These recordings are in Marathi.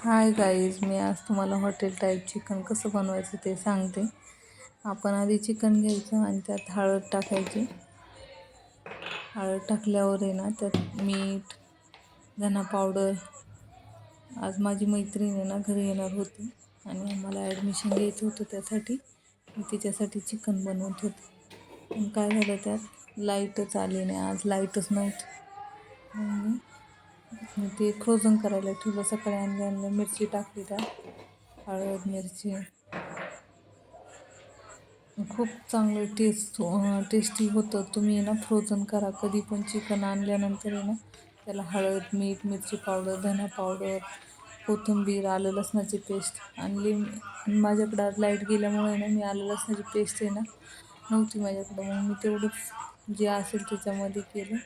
हाय गाईज मी आज तुम्हाला हॉटेल टाईप चिकन कसं बनवायचं ते सांगते. आपण आधी चिकन घ्यायचं आणि त्यात हळद टाकायची. हळद टाकल्यावर आहे ना त्यात मीठ धना पावडर आज माझी मैत्रीण आहे ना घरी येणार होती आणि आम्हाला ॲडमिशन घ्यायचं होतं त्यासाठी. मी तिच्यासाठी चिकन बनवत होते. पण काय झालं त्यात? लाईटच आली नाही आज लाईटच नव्हती. मी ते फ्रोझन करायला ठेवलं सकाळी आणलं आणलं मिरची टाकली त्या हळद मिरची. खूप चांगलं टेस्ट टेस्टी होतं. तुम्ही ना फ्रोझन करा. कधी पण चिकन आणल्यानंतर आहे ना त्याला हळद मीठ मिरची पावडर धना पावडर कोथिंबीर आलं लसणाची पेस्ट आणली माझ्याकडं आज लाइट गेल्यामुळे ना मी आलं लसणाची पेस्ट आहे ना नव्हती माझ्याकडं. मग मी तेवढंच जे असेल त्याच्यामध्ये केलं.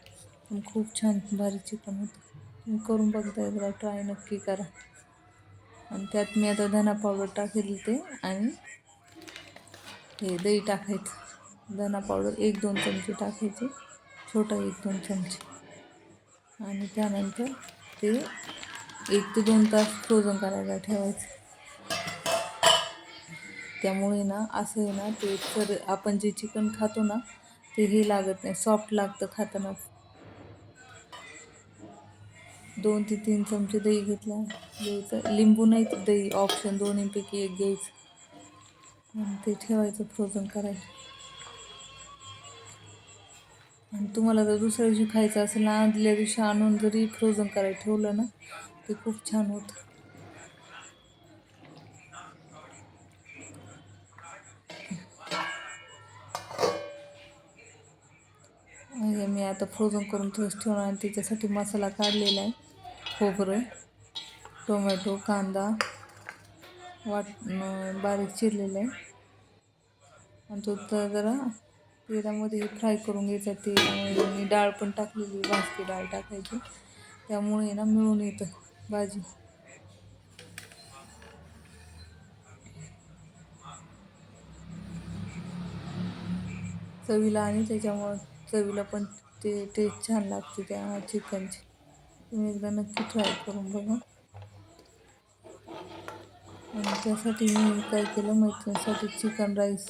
पण खूप छान भारी चिकन होतं. करून बघता जरा ट्राय नक्की करा. आणि त्यात मी आता धना पावडर टाकेल ते आणि हे दही टाकायचं. धना पावडर एक दोन चमचे टाकायचे. छोटा एक दोन चमचे. आणि त्यानंतर ते एक ते दोन तास फ्रोझन करायला ठेवायचं. त्यामुळे ना असं आहे ना ते तर आपण जे चिकन खातो ना ते हे लागत नाही. सॉफ्ट लागतं खाताना. दोन ते तीन चमचे दही घेतला. घ्यायचं. लिंबू नाही तर दही ऑप्शन दोन्हीपैकी एक घ्यायचं. आणि ते ठेवायचं फ्रोझन करायचं आणि तुम्हाला जर दुसऱ्या दिवशी खायचं असेल ना आदल्या दिवशी आणून जरी फ्रोझन करायला ठेवलं ना ते खूप छान होतं. मी आता फ्रोझन करून थोडंच ठेवणार आणि त्याच्यासाठी मसाला काढलेला आहे. खोबरं टोमॅटो कांदा वाट बारीक चिरलेलं आहे. आणि तो तर जरा तेलामध्ये फ्राय करून घ्यायचा. तेलामध्ये मी डाळ पण टाकलेली भाजकी डाळ टाकायची. त्यामुळे ना मिळून येतं भाजी. चवीला आणि त्याच्यामुळं चवीला पण ते टेस्ट छान लागते त्या चिकनची तुम्ही एकदा नक्की ट्राय करून बघा. आणि त्यासाठी मी काय केलं मैत्रिणीसाठी चिकन राईस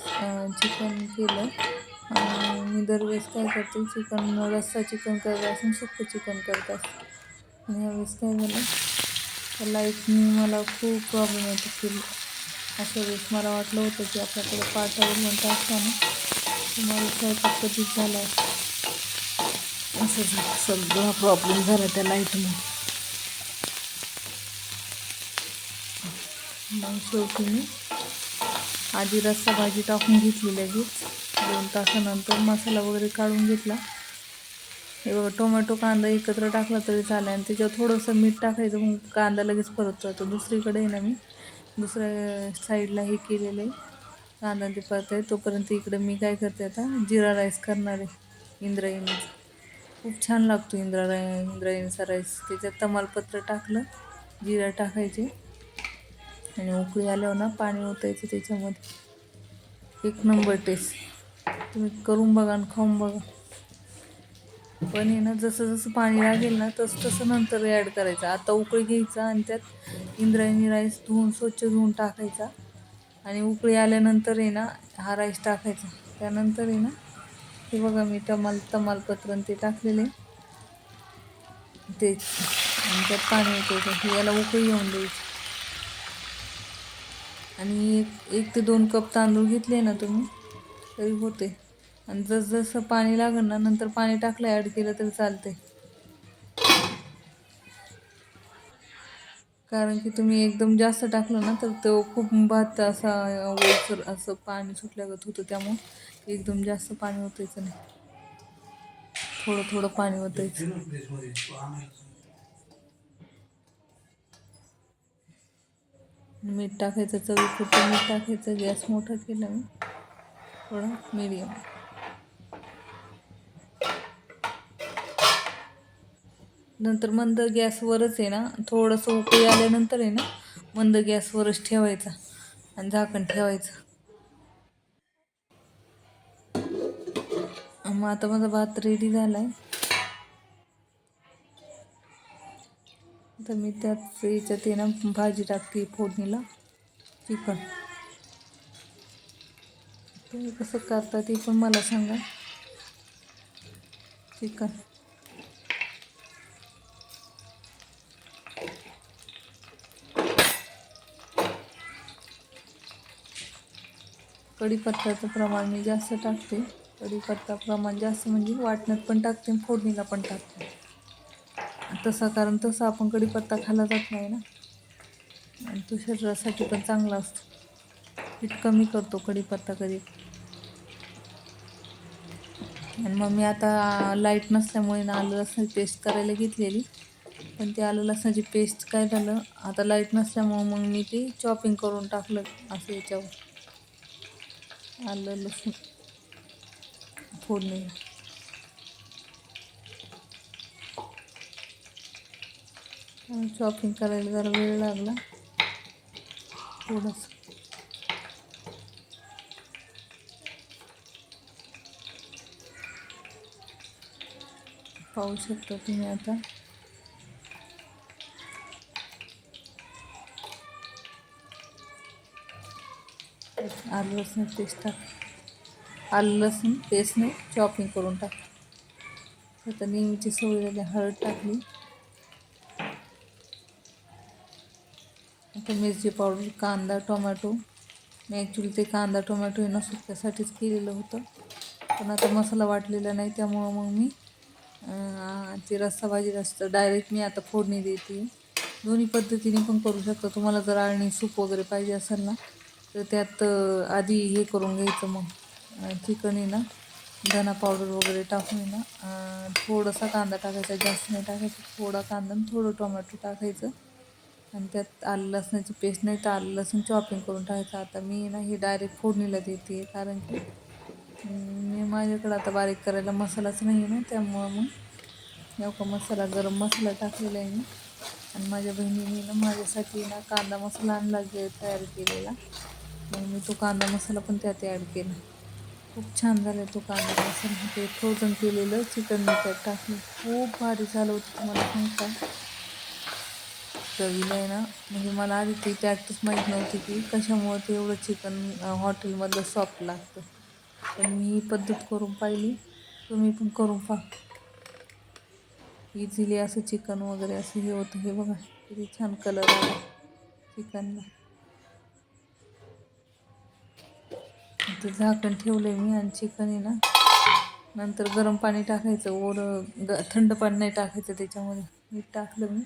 चिकन केलं. आणि मी दरवेळेस काय करते चिकन रस्सा चिकन करत असून सुक्कं चिकन करत असते आणि ह्यावेळेस काय झालं लाईटनी मला खूप प्रॉब्लेम येतो की अशा वेळेस मला वाटलं होतं की आपल्याकडे पाठावर म्हणता असताना तुम्हाला स्वयंपाक कधीच झाला असं सगळा प्रॉब्लेम झाला त्या लाईटमुळे मग शेवटी मी आधी रस्सा भाजी टाकून घेतली लगेच. दोन तासानंतर मसाला वगैरे काढून घेतला. हे बघा टोमॅटो कांदा एकत्र टाकला तरी चालेल आणि त्याच्यावर थोडंसं मीठ टाकायचं मग कांदा लगेच परत जातो. दुसरीकडे आहे ना मी दुसऱ्या साईडला हे केलेलं आहे. कांदा ते परत आहे तोपर्यंत इकडे मी काय करते आता जिरा राईस करणार आहे इंद्रायणीचं. खूप छान लागतो इंद्राय इंद्रायणीचा राईस. त्याच्यात तमालपत्र टाकलं जिरा टाकायचे. आणि उकळी आल्यावर ना पाणी ओतायचं त्याच्यामध्ये. एक नंबर टेस्ट तुम्ही करून बघा आणि खाऊन बघा. पण हे ना जसं जसं पाणी लागेल ना तसं तसं नंतर ॲड करायचं. आता उकळी घ्यायचा आणि त्यात इंद्रायणी राईस धुवून स्वच्छ धुवून टाकायचा. आणि उकळी आल्यानंतर आहे ना हा राईस टाकायचा. त्यानंतर आहे ना हे बघा मी तमाल तमालपत्र ते टाकलेले. ते त्यात पाणी येते याला उकळी येऊन द्यायची. आणि एक एक ते दोन कप तांदूळ घेतले ना तुम्ही तरी होते आणि जसजसं पाणी लागेल ना नंतर पाणी टाकलं ॲड केलं तरी चालते कारण की तुम्ही एकदम जास्त टाकलं ना तर तो खूप भात असा ओलसर असं पाणी सुटल्यागत होतं त्यामुळं. एकदम जास्त पाणी ओतायचं नाही. थोडं थोडं पाणी ओतायचं. मीठ टाकायचं चवी कुठं मीठ टाकायचं गॅस मोठा केला मी. थोडं मीडियम नंतर मंद गॅसवरच आहे ना थोडंसं उकळी आल्यानंतर आहे ना मंद गॅसवरच ठेवायचा आणि झाकण ठेवायचं. मग आता माझा भात रेडी झाला आहे तर मी त्याच याच्यात आहे ना भाजी टाकते फोडणीला. चिकन तुम्ही कसं करता ते पण मला सांगा. चिकन. कढीपत्त्याचं प्रमाण मी जास्त टाकते. कढीपत्ता प्रमाण जास्त म्हणजे वाटण्यात पण टाकते आणि फोडणीला पण टाकते. तसा कारण तसा आपण कढीपत्ता खाल्ला जात नाही ना. आणि तो शरीरासाठी पण चांगला असतो. पीठ कमी करतो कढीपत्ता कधी. आणि मग मी आता लाइट नसल्यामुळे ना आलं लसणाची पेस्ट करायला घेतलेली. पण ते आलं लसणाची पेस्ट काय झालं? आता लाइट नसल्यामुळं मग मी ती चॉपिंग करून टाकलं असं याच्यावर. आलं लसूण. फोडणी चॉपिंग करायला जरा वेळ लागला. थोडंसं. पाहू शकता तुम्ही आता. आलं लसूण पेस्ट टाक. आलं लसूण पेस्टने चॉपिंग करून टाक. आता नेहमीची सवय झाली हळद टाकली. आता मिरची पावडर कांदा टोमॅटो. मी ॲक्च्युली ते कांदा टोमॅटो हे नसून त्यासाठीच केलेलं होतं. पण आता मसाला वाटलेला नाही त्यामुळं मग मी ते रस्सा भाजी असतं डायरेक्ट मी आता फोडणी देते. दोन्ही पद्धतीने पण करू शकतो. तुम्हाला जर आळणी सूप वगैरे पाहिजे असेल ना तर त्यात आधी हे करून घ्यायचं मग. चिकन ना धना पावडर वगैरे टाकून आहे ना थोडासा कांदा टाकायचा जास्त नाही टाकायचा थोडा कांदा आणि थोडं टोमॅटो टाकायचं. आणि त्यात आलं लसणाची पेस्ट नाही तर आलं लसूण चॉपिंग करून टाकायचं. आता मी ना हे डायरेक्ट फोडणीला देते कारण की मी माझ्याकडं आता बारीक करायला मसालाच नाही ना त्यामुळं मग एवढा मसाला गरम मसाला टाकलेला आहे मी. आणि माझ्या बहिणीने ना माझ्यासाठी ना कांदा मसाला आणला तयार केलेला. मग मी तो कांदा मसाला पण त्यात ॲड केला. खूप छान झालं तो कांदा मसाला ते फ्रोझन केलेलं चिकन मी त्यात टाकलं. खूप भारी झालं होतं तुम्हाला सांगता. चवीला आहे ना म्हणजे मला आधी ती प्रॅक्टिस माहीत नव्हती की कशामुळं ते एवढं चिकन हॉटेलमधलं सॉफ्ट लागतं. पण मी ही पद्धत करून पाहिली. तुम्ही पण करून पहा. इझिली असं चिकन वगैरे असं हे होतं. हे बघा किती छान कलर आला चिकनला ते झाकण ठेवलं आहे मी आणि चिकन आहे ना. नंतर गरम पाणी टाकायचं ओर ग थंड पाणी नाही टाकायचं त्याच्यामध्ये. मीठ टाकलं मी.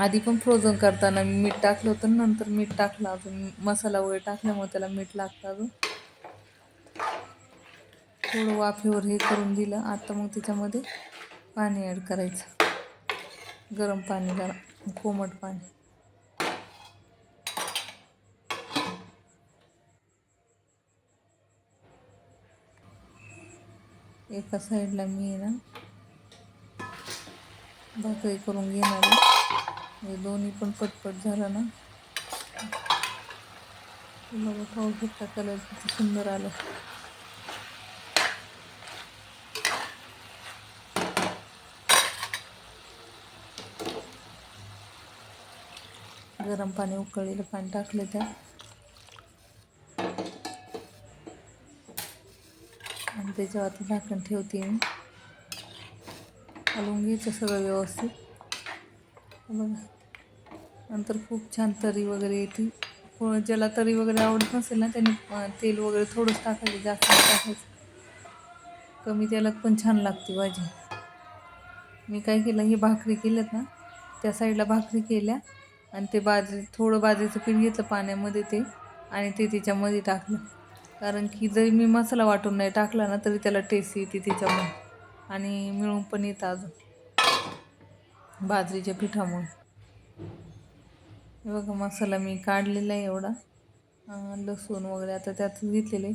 आधी पण फ्रोझन करताना मी मीठ टाकलं होतं नंतर मीठ टाकलं अजून. मसाला वगैरे टाकल्यामुळे त्याला मीठ लागतं अजून. थोडं वाफेवर हे करून दिलं. आता मग त्याच्यामध्ये पाणी ॲड करायचं. गरम पाणी जरा कोमट पाणी. एका साईडला मी ना भाकरी करून घेणार आहे. म्हणजे दोन्ही पण पटपट झालं ना. तुम्हाला खाऊ शकता कलर किती सुंदर आलं. गरम पाणी उकळलेलं पाणी टाकलं त्या आणि त्याच्यावर आता झाकण ठेवते मी. हलवून घ्यायचं सगळं व्यवस्थित. बघा नंतर खूप छान तरी वगैरे येते. ज्याला तरी वगैरे आवडत नसेल ना त्यांनी तेल वगैरे थोडंच टाकायचं जास्त टाकायचं. कमी तेलात पण छान लागते भाजी. मी काय केलं हे भाकरी केल्यात ना त्या साईडला भाकरी केल्या आणि ते बाजरी थोडं बाजरीचं पीठ घेतलं पाण्यामध्ये ते आणि ते त्याच्यामध्ये टाकलं. कारण की जरी मी मसाला वाटून नाही टाकला ना तरी त्याला टेस्ट येते त्याच्यामुळे. आणि मिळून पण येतं अजून. बाजरीच्या पिठामुळे. बघा मसाला मी काढलेला आहे एवढा. लसूण वगैरे आता त्यात घेतलेले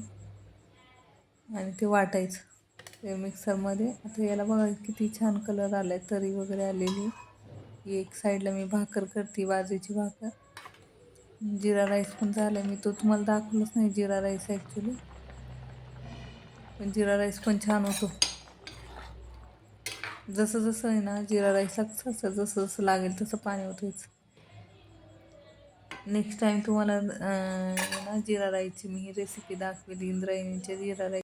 आणि ते वाटायचं. ते मिक्सरमध्ये. आता याला बघा किती छान कलर आला आहे तरी वगैरे आलेली एक साईडला मी भाकर करते बाजरीची भाकर. जिरा राईस पण झाला. मी तो तुम्हाला दाखवलंच नाही जिरा राईस ॲक्च्युली पण जिरा राईस पण छान होतो. जसं जसं आहे ना जिरा राईसला कसं जसं जसं लागेल तसं पाणी ओतायचं नेक्स्ट टाईम तुम्हाला ना जिरा राईसची मी ही रेसिपी दाखवेल इंद्रायणीच्या जिरा राईस.